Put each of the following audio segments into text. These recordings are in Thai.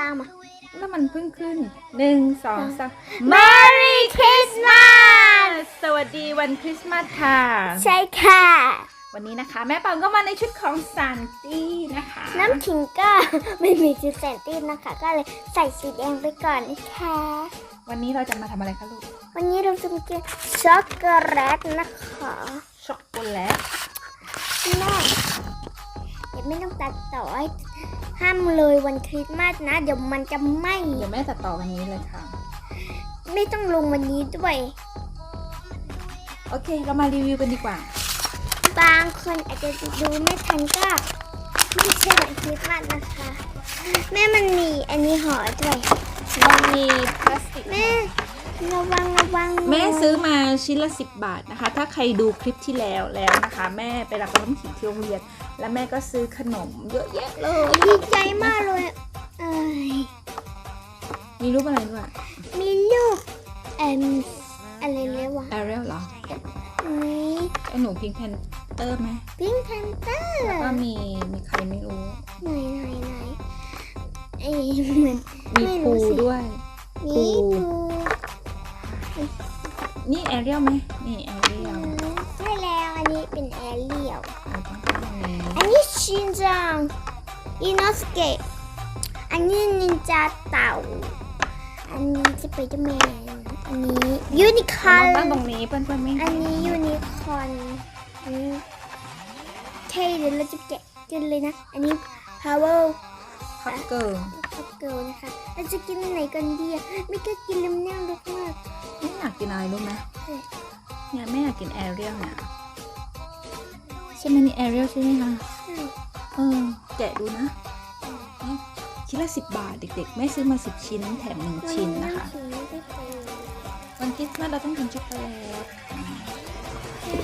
ตามอะ แล้วมันเพิ่งขึ้นหนึ่งสองสาม Merry Christmas สวัสดีวันคริสต์มาสค่ะ ใช่ค่ะ วันนี้นะคะ แม่ปังก็มาในชุดของซันตี้นะคะ น้ำขิงก็ไม่มีจุดแสนตีนนะคะ ก็เลยใส่สีแดงไปก่อนนะคะวันนี้เราจะมาทำอะไรคะลูก วันนี้เราจะมากินช็อกโกแลตนะคะ ช็อกโกแลตแม่เดี๋ยวไม่ต้องตัดต่อให้ ห้ามเลยวันคริสต์มาสนะ เดี๋ยวมันจะไหม้เดี๋ยวแม่ตัดต่อวันนี้เลยค่ะ ไม่ต้องลงวันนี้ด้วย โอเค เรามารีวิวกันดีกว่า บางคนอาจจะดูไม่ทันก็ไม่ใช่วันคริสต์มาสนะคะ แม่มันมีอันนี้ห่อด้วยมันมีพลาสติกแม่ ระวังระวังแม่ซื้อมาชิ้นละ 10 บาทนะคะ ถ้าใครดูคลิปที่แล้วแล้วนะคะ แม่ไปรับน้ำขิงที่โรงเรียน แล้วแม่ก็ซื้อขนมเยอะแยะเลยดีใจมากเลยเอ้ยมีรูปอะไรด้วยมีลูกเอ็มอะไรเรียกว่าแอเรียลเหรอนี่ไอหนูพิงแพนเตอร์ไหมพิงค์แพนเตอร์แล้วก็มีมีใครไม่รู้ไหนไหนไหนเอ้ยเหมือนมีไม่รู้ปูสิด้วยนี่ปูปู นี่แอเรียลไหมนี่แอเรียลใช่แล้วอันนี้เป็นแอเรียลเราต้องทำอย่างนี้อันนี้ชินจังอินโนสเกะอันนี้นินจาเต่า อันนี้สไปเดอร์แมนอันนี้ยูนิคอเราร์ตั้งนตรงนี้เพื่อนๆไม่อัเห็นนนี้ยูนิคอร์นอันนี้เท่เดี๋ยวเราจะแกะกันเลยนะ อันนี้ power คัพเกิร์ล cup girl นะคะเราจะกินอันไหนกันดีอะไม่ก็กินเลมอนลูกมากไม่ อยากกินอะไรรู้ไหมเฮ้ยเนี่ยแม่อยากกินแอเรียลเนี่ยใช่ไหมนี่แอเรียลใช่ไหมคะใช่เออแกะดูนะนี่ชิ้นละสิบบาทเด็กๆแม่ซื้อมาสิบชิ้นแถมหนึ่งชิ้นนะคะวัไม่ได้ไปเลยวันคริสต์มาสเราต้องกินช็อกโกแลตใช่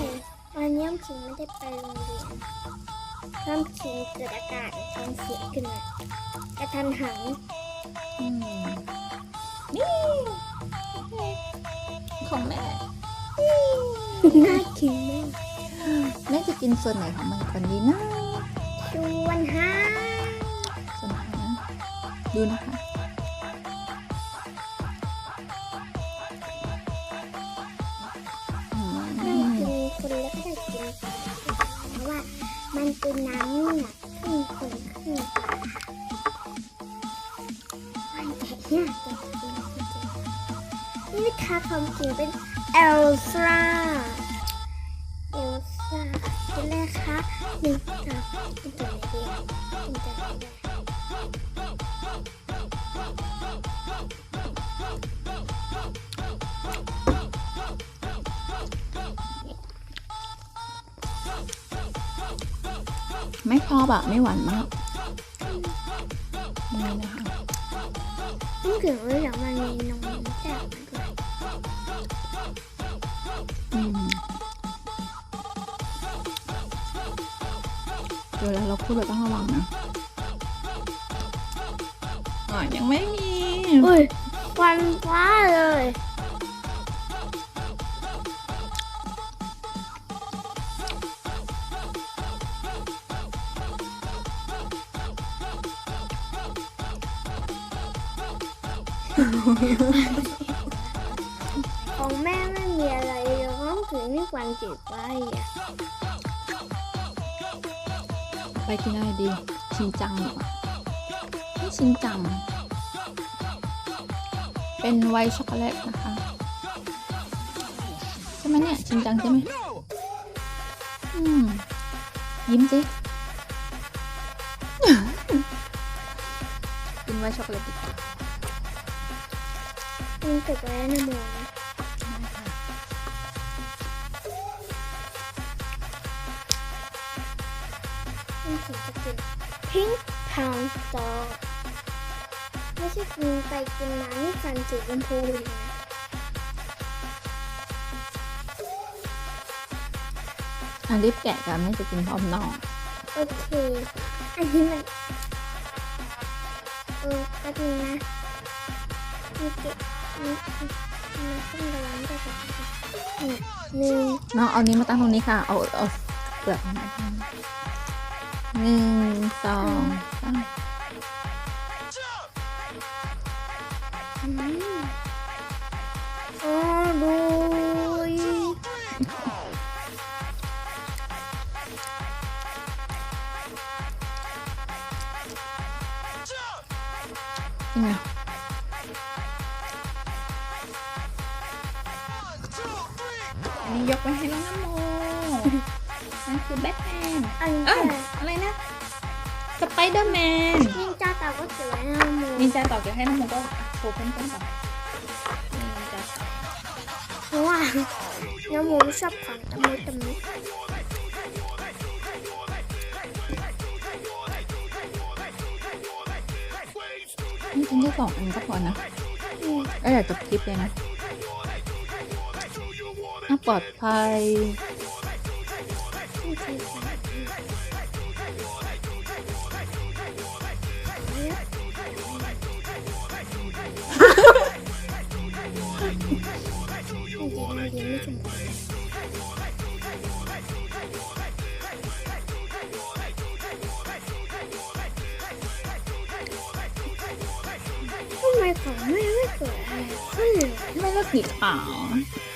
วันนี้น้ำขิงไม่ได้ไปโรงเรียนน้ำขิงเกิดอาการท้องเสียขึ้นมากระทันหันอืม ของแม่ น่ากินมากแม่จะกินส่วนไหนของมันกันดีนะชวนห้าส่วนไหนนะดูนะคะอืมไม่กินคนเล็กก็ได้กินเพราะว่ามันเป็นน้ำนี่นะครึ่งคนครึ่งปลามันแข็งยากจังเลย นี่นะคะความจริงเป็นเอลซ่าเอลซ่าเป็นแรกค่ะหนึ่งสองเป็นตัวไหนดีเป็นตัวไหนดีไม่ชอบอะไม่หวานมากนี่นะคะต้องถึงเรื่องมันมีนมแซ่บมาด้วยอืม เวลาเราพูดเราต้องระวังนะอ๋อยังไม่มีอุ้ยควันฟ้าเลย เลยห้องถึงนี่ควันจืดไปอะไปกินอะไรดี ชินจังเหรอนี่ชินจัง เป็นไวท์ช็อกโกแลตนะคะใช่ไหมเนี่ย ชินจังใช่ไหมอืม ยิ้มสิกินไวท์ช็อกโกแลตดีกว่ามันเกิดอะไรนะโมนะ มันถึงจะกินพิงค์พาวสตอร์ไม่ใช่กินไปกินมานี่ฟันสีชมพูเลยนะอะรีบแกะกันไม่จะกินพร้อมน้องโอเค อันนี้มันเออแป๊บนึงนะมีเก็บมีมีต้องระวังด้วยค่ะหนึ่งหนึ่งน้องเอานี้มาตั้งตรงนี้ค่ะ เอาเอาเปลือกมาตั้งหนึ่ งสองสามโอ้ดูยเนี่ย ยกไปให้น้องน้ำโม นั่นคือแบทแมนอันนี้อ้าวอะไรนะสไปเดอร์แมนนินจาเต่าก็เก็บไว้ให้หมูนินจาต่อเดี๋ยวให้น้องโมก็โชว์เพิ่มๆก่อนนี่นินจาต่อเพราะว่าน้องหมูชอบของตะมุตะมินี่กินแค่สองอันก็พอนะอืมแล้วเดี๋ยวจบคลิปเลยนะน่าปลอดภัย นี่คือของไม่ดีไม่ดีไม่ถึงทำ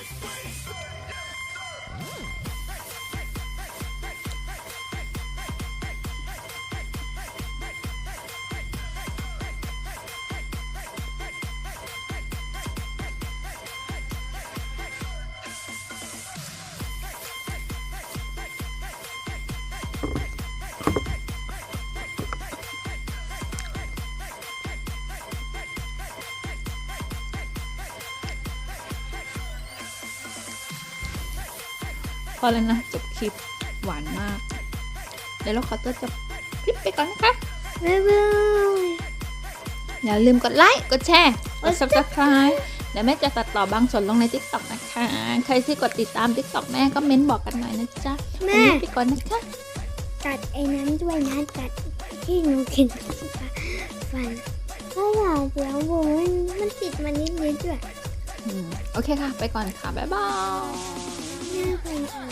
องแม่ไม่เกิดอะไรขึ้นเลยไม่เลิกหนีขาวพอแล้วนะจบคลิปหวานมาก เดี๋ยวเราขอตัวจบคลิปไปก่อนนะคะบ๊ายบายอย่าลืมกดไลค์ กดแชร์ กด subscribe เดี๋ยวแม่จะตัดต่อบางส่วนลงใน TikTok นะคะ ใครที่กดติดตาม TikTok แม่ก็เม้นบอกกันหน่อยนะจ๊ะวันแม่นี้ไปก่อนนะคะตัดไอ้นั้นด้วยนะตัดที่หนูกินฟันถ้าอยากเดี๋ยวบูมันมันติดมานิดนิดๆด้วยอืมโอเคค่ะ ไปก่อนค่ะ บ๊ายบายแม่เป็นคน